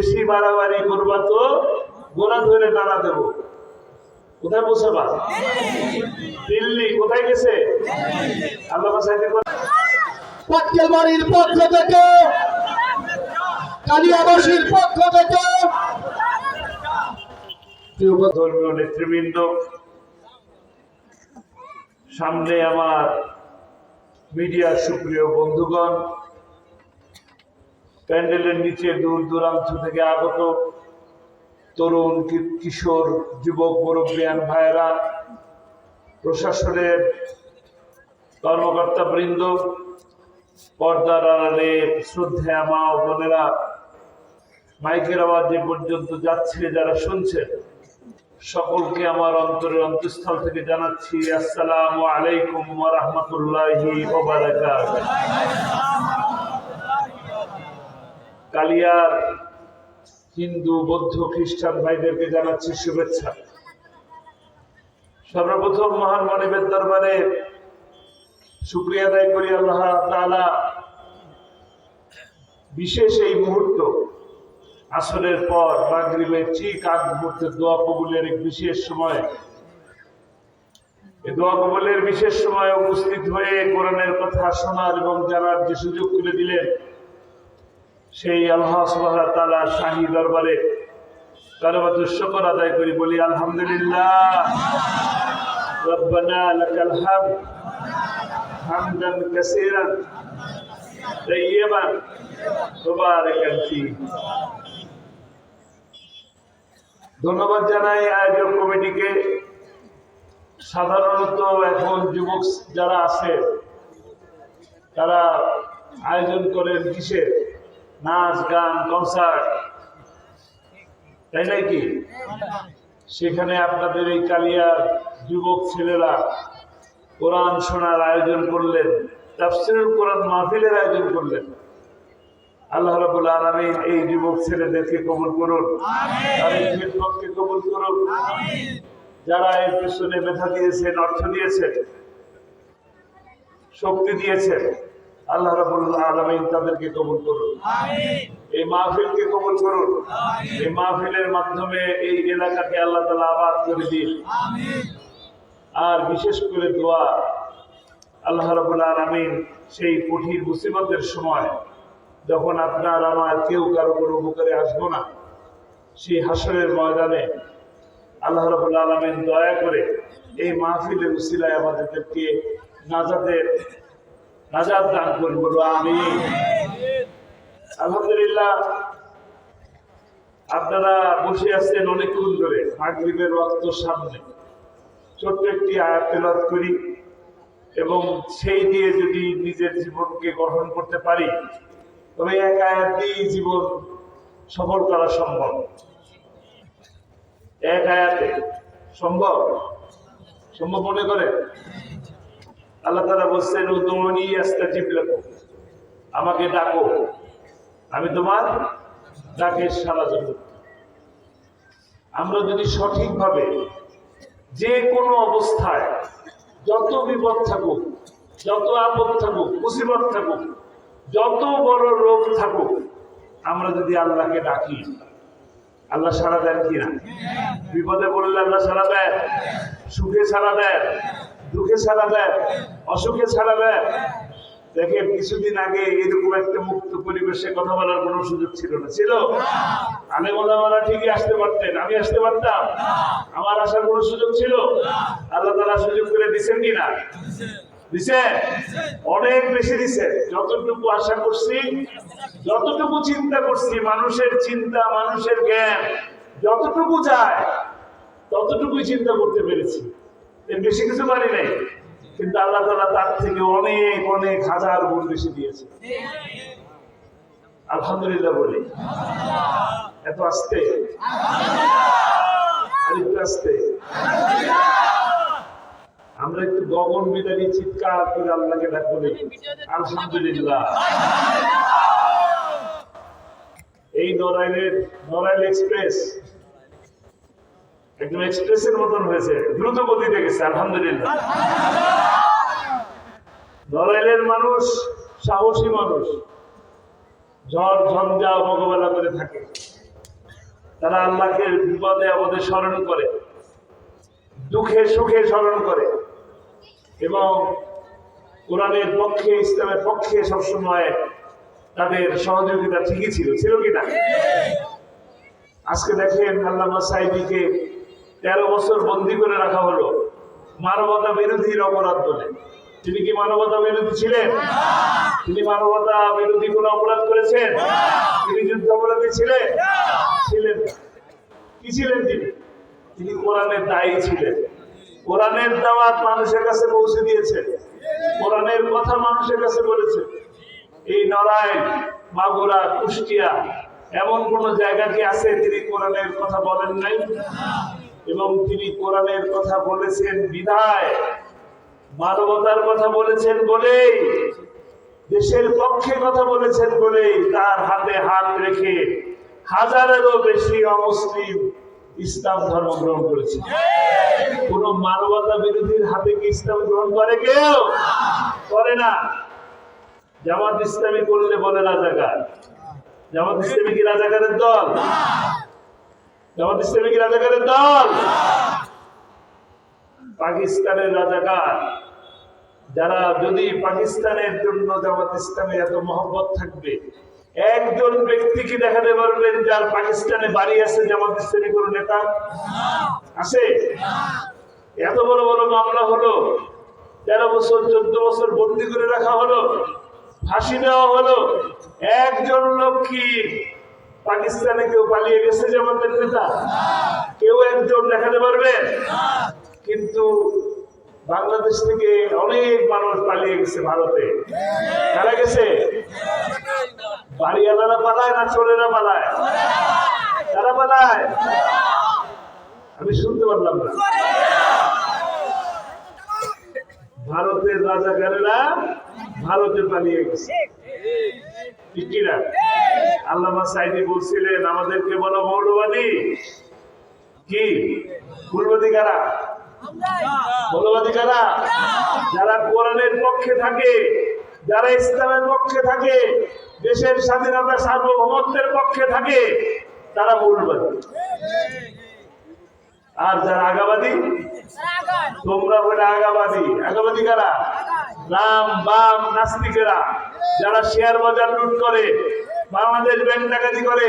বেশি বাড়াবাড়ি করবা তো গোড়া ধরে নাড়া দেব। কোথায় পৌঁছাবা? দিল্লি কোথায় গেছে? আল্লাহ সাইতে পাটকেলবাড়ির পক্ষ থেকে কালিয়াবাসীর পক্ষ থেকে। ধর্মীয় নেতৃবৃন্দ সামনে আমার মিডিয়ার সুপ্রিয় বন্ধুগণ প্যান্ডেলের নিচে দূর দূরান্ত থেকে আগত তরুণ কিশোর, যুবক, মুরব্বিয়ান ভাইরা প্রশাসনের কর্মকর্তা বৃন্দ পর্দার আড়ালে শ্রদ্ধা মা ও বোনেরা, মাইকের আওয়াজ যে পর্যন্ত যাচ্ছে, যারা শুনছেন, সকলকে আমার অন্তরের অন্তঃস্থল থেকে জানাচ্ছি, আসসালামু আলাইকুম রাহমাতুল্লাহি কালিয়ার হিন্দু, বৌদ্ধ, খ্রিস্টান ভাইদেরকে জানাচ্ছি শুভেচ্ছা। সর্বপ্রথম মহান মনিবের দরবারে শুক্রিয়া আদায় করি আল্লাহ তাআলা। বিশেষ এই মুহূর্ত, আসরের পর, মাগরিবের ঠিক আগ মুহূর্তে দোয়া কবুলের এক বিশেষ সময়। এই দোয়া কবুলের বিশেষ সময় উপস্থিত হয়ে কোরআনের কথা শোনার এবং জানার যে সুযোগ করে দিলেন সেই আল্লাহ শাহী দরবারে কারবাতুর শুকর আদায় করি, বলি, আলহামদুলিল্লাহ ধন্যবাদ জানাই আয়োজক কমিটিকে। সাধারণত এখন যুবক যারা আছে, তারা আয়োজন করেন কিসের? নাচ গান কনসার্ট তাই নাকি সেখানে আপনাদের এই কালিয়ার যুবক ছেলেরা কোরআন শোনার আয়োজন করলেন তাফসিরুল কোরআন মাহফিলের আয়োজন করলেন। আল্লাহ রাবুল আলমিন এই যুবক ছেলেদেরকে কবুল করুন। তাদের কবুল করুন। যারা এর পেছনে ব্যথা দিয়েছেন অর্থ দিয়েছেন শক্তি দিয়েছেন আল্লাহ রাবুল আলমিন তাদেরকে কবুল করুন। এই মাহফিলকে কবুল করুন। এই মাহফিলের মাধ্যমে এই এলাকাকে আল্লাহ তালা আবাদ করে দিন। আর বিশেষ করে দোয়া আল্লাহ রাবুল আলমিন সেই কঠিন মুসিবতের সময় যখন আপনার আমার কেউ কারও কোনো উপকারে আসব না সেই হাসরের ময়দানে আল্লাহ রবুল আলমিন দয়া করে এই মাহফিলের উসিলায় আমাদেরকে নাজাদের নাজাদ দান করুন বলো আমি আলহামদুলিল্লাহ, আপনারা বসে আছেন অনেকক্ষণ ধরে, মাগরিবের রক্ত সামনে। ছোট্ট একটি আয়াত তেলাওয়াত করি, এবং সেই দিয়ে যদি নিজের জীবনকে গঠন করতে পারি, তবে এক আয়াত দিয়েই জীবন সফল করা সম্ভব। এক আয়াতে, সম্ভব? সম্ভব মনে করে আল্লাহ তারা বলছেন আমাকে ডাকো। আমি তোমার ডাকে সারা জন্য আমরা যদি সঠিকভাবে যে কোনো অবস্থায় যত বিপদ থাকুক, যত আপদ থাকুক, মুসিবত থাকুক, যত বড় রোগ থাকুক, আমরা যদি আল্লাহকে ডাকি, আল্লাহ সারা দেন কিনা? বিপদে পড়লে আল্লাহ সারা দেন, সুখে সারা দেন দুঃখে সারা দেন অসুখে সারা দেন দেখেন কিছুদিন আগে এরকম একটা মুক্ত পরিবেশে কথা বলার কোনো সুযোগ ছিল না। ছিল? আমি ওলামারা ঠিকই আসতে পারতেন। আমি আসতে পারতাম? আমার আসার কোনো সুযোগ ছিল? আল্লাহ তারা সুযোগ করে দিচ্ছেন কিনা দিছে অনেক বেশি দিছে যতটুকু আশা করছি, যতটুকু চিন্তা করছি, মানুষের চিন্তা, মানুষের জ্ঞান, যতটুকু যায়, ততটুকুই চিন্তা করতে পেরেছি। বেশি কিছু পারি নাই। কিন্তু আল্লাহ তালা তার থেকে অনেক অনেক হাজার গুণ বেশি দিয়েছে। আলহামদুলিল্লাহ বলি। এত আসতে? আরেকটু আসতে? আমরা একটু গগন বিদারি চিৎকার করে আল্লাহকে ডাকবো আলহামদুলিল্লাহ। এই নরাইলের নড়াইল এক্সপ্রেস একদম এক্সপ্রেসের মতন হয়েছে। দ্রুত গতিতে গেছে, আলহামদুলিল্লাহ। নড়াইলের মানুষ সাহসী মানুষ। ঝড়, ঝঞ্ঝা মোকাবেলা করে থাকে। তারা আল্লাহকে বিপদে, আপদে স্মরণ করে। দুঃখে, সুখে স্মরণ করে। এবং কোরআনের পক্ষে, ইসলামের পক্ষে সবসময় তাদের সহযোগিতা ঠিকই ছিল। ছিল কিনা আজকে দেখেন আল্লাহ সাইদিকে তেরো বছর বন্দি করে রাখা হলো। মানবতা বিরোধীর অপরাধ বলে। তিনি কি মানবতা বিরোধী ছিলেন? তিনি মানবতা বিরোধী কোন অপরাধ করেছেন? তিনি যুদ্ধ অপরাধী ছিলেন? ছিলেন। কি ছিলেন তিনি? তিনি কোরআনের দায়ী ছিলেন। কোরআনের দাওয়াত মানুষের কাছে পৌঁছে দিয়েছেন। কোরআনের কথা মানুষের কাছে বলেছেন। এই নড়াইল মাগুরা কুষ্টিয়া এমন কোন জায়গা কি আছে তিনি কোরআনের কথা বলেন নাই? এবং তিনি কোরআনের কথা বলেছেন বিধায় মানবতার কথা বলেছেন বলেই, দেশের পক্ষে কথা বলেছেন বলেই তার হাতে হাত রেখে হাজারেরও বেশি অমুসলিম ইসলাম ধর্ম গ্রহণ করেছে। কোন মানবতা বিরোধীর হাতে কি ইসলাম গ্রহণ করে কেউ? করে না। জামাত ইসলামী করলে বলে রাজাকার। জামাত ইসলামী কি রাজাকারের দল? জামাত ইসলামী কি রাজাকারের দল? পাকিস্তানের রাজাকার। যারা যদি পাকিস্তানের জন্য জামাত ইসলামে এত মহব্বত থাকবে, একজন ব্যক্তিকে দেখাতে পারবেন যার পাকিস্তানে বাড়ি আছে জামাত ইসলামী কোন নেতা? আছে? এত বড় বড় মামলা হলো, তেরো বছর, চোদ্দ বছর বন্দি করে রাখা হলো, ফাঁসি দেওয়া হলো, একজন লোক কি পাকিস্তানে কেউ পালিয়ে গেছে যে আমাদের নেতা? কেউ একজন দেখাতে পারবে? কিন্তু বাংলাদেশ থেকে অনেক মানুষ পালিয়ে গেছে ভারতে। কারা গেছে? বাড়িওয়ালারা পালায় না চোরেরা পালায়? তারা পালায়? আমি শুনতে পারলাম না। ভারতের রাজাকারেরা ভারতে পালিয়ে গেছে। বলছিলেন, আমাদেরকে মৌলবাদী। কি? যারা পক্ষে থাকে, যারা ইসলামের পক্ষে থাকে, দেশের স্বাধীনতা সার্বভৌমত্বের পক্ষে থাকে, তারা মৌলবাদী। আর যারা আগাবাদী? তোমরা হলে আগাবাদী। আগাবাদী কারা? রাম বাম নাস্তিকেরা যারা শেয়ার বাজার লুট করে, বাংলাদেশ ব্যাংক ডাকাতি করে,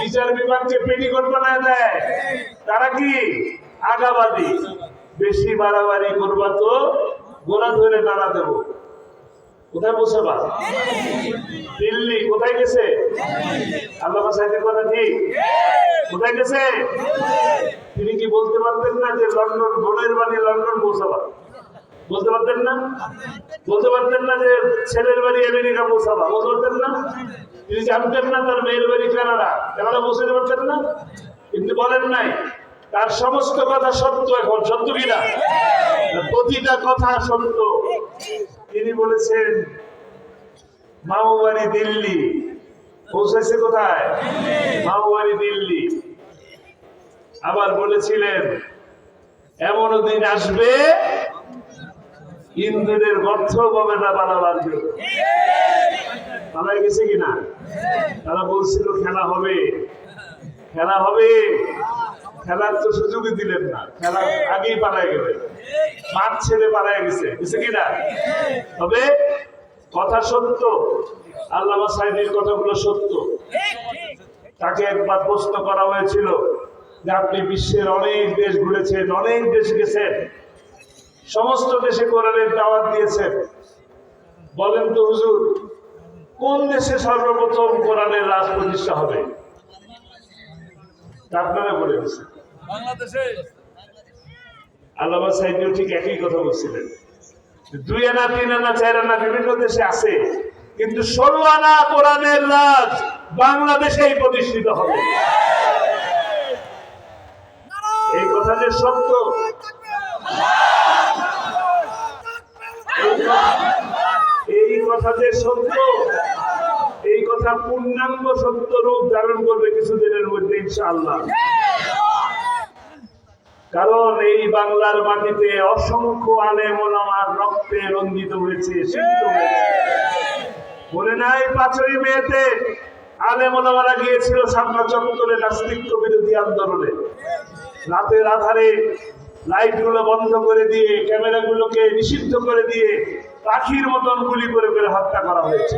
বিচার বিভাগকে পেটিকোট বানায় দেয়, তারা কি? আগাবাদী। বেশি বাড়াবাড়ি করবা তো গোড়া ধরে নাড়া দেবো। কোথায় পৌঁছাবা? দিল্লি। কোথায় গেছে? আল্লাহ সাহেবের কথা ঠিক? কোথায় গেছে? তিনি কি বলতে পারতেন না যে লন্ডন, বোনের বাড়ি লন্ডন পৌঁছাবা? বলতে পারতেন না? বলতে পারতেন না যে ছেলের বাড়ি আমেরিকা পৌঁছাবা? বলতে পারতেন না? তিনি জানতেন না তার মেয়ের বাড়ি কানাডা। কানাডা পৌঁছাতে পারতেন না? কিন্তু বলেন নাই, তার সমস্ত কথা সত্য এখন। সত্য কিনা প্রতিটা কথা সত্য। তিনি বলেছেন, মাওবাড়ি দিল্লি। পৌঁছেছে কোথায়? মাওবাড়ি দিল্লি। আবার বলেছিলেন, এমনও দিন আসবে ইন্দ্রের গর্থ পাবে না বানাবার জন্য। পালাই গেছে কিনা? তারা বলছিল, খেলা হবে। খেলা হবে? খেলার তো সুযোগই দিলেন না। খেলা আগেই পালাই গেলে মাঠ ছেড়ে পালাই গেছে। গেছে কিনা? তবে কথা সত্য। আল্লামা সাহেবের কথাগুলো সত্য। তাকে একবার প্রশ্ন করা হয়েছিল যে, আপনি বিশ্বের অনেক দেশ ঘুরেছেন, অনেক দেশ গেছেন। সমস্ত দেশে কোরআনের দাওয়াত দিয়েছেন বলেন তো হুজুর কোন দেশে সর্বপ্রথম কোরআনের রাজ প্রতিষ্ঠা হবে? আপনারা বলে দিচ্ছেন। বাংলাদেশে। আল্লামা সাহেবও ঠিক একই কথা বলছিলেন। দুই আনা তিন আনা চার আনা বিভিন্ন দেশে আছে কিন্তু ষোলো আনা কোরআনের রাজ বাংলাদেশেই প্রতিষ্ঠিত হবে। এই কথা যে সত্য এই কথা- এই কথা যে সত্য। এই কথা পূর্ণাঙ্গ সত্য রূপ ধারণ করবে কিছুদিনের মধ্যে, ইনশাআল্লাহ। কারণ এই বাংলার মাটিতে অসংখ্য আলেম ওলামার রক্তে রঞ্জিত হয়েছে মনে নাই পাঁচই মেয়েতে আলেমোলামারা গিয়েছিল সামনা চত্বরে নাস্তিক্য বিরোধী আন্দোলনে। রাতের আধারে লাইটগুলো বন্ধ করে দিয়ে, ক্যামেরাগুলোকে নিষিদ্ধ করে দিয়ে পাখির মতন গুলি করে করে হত্যা করা হয়েছে।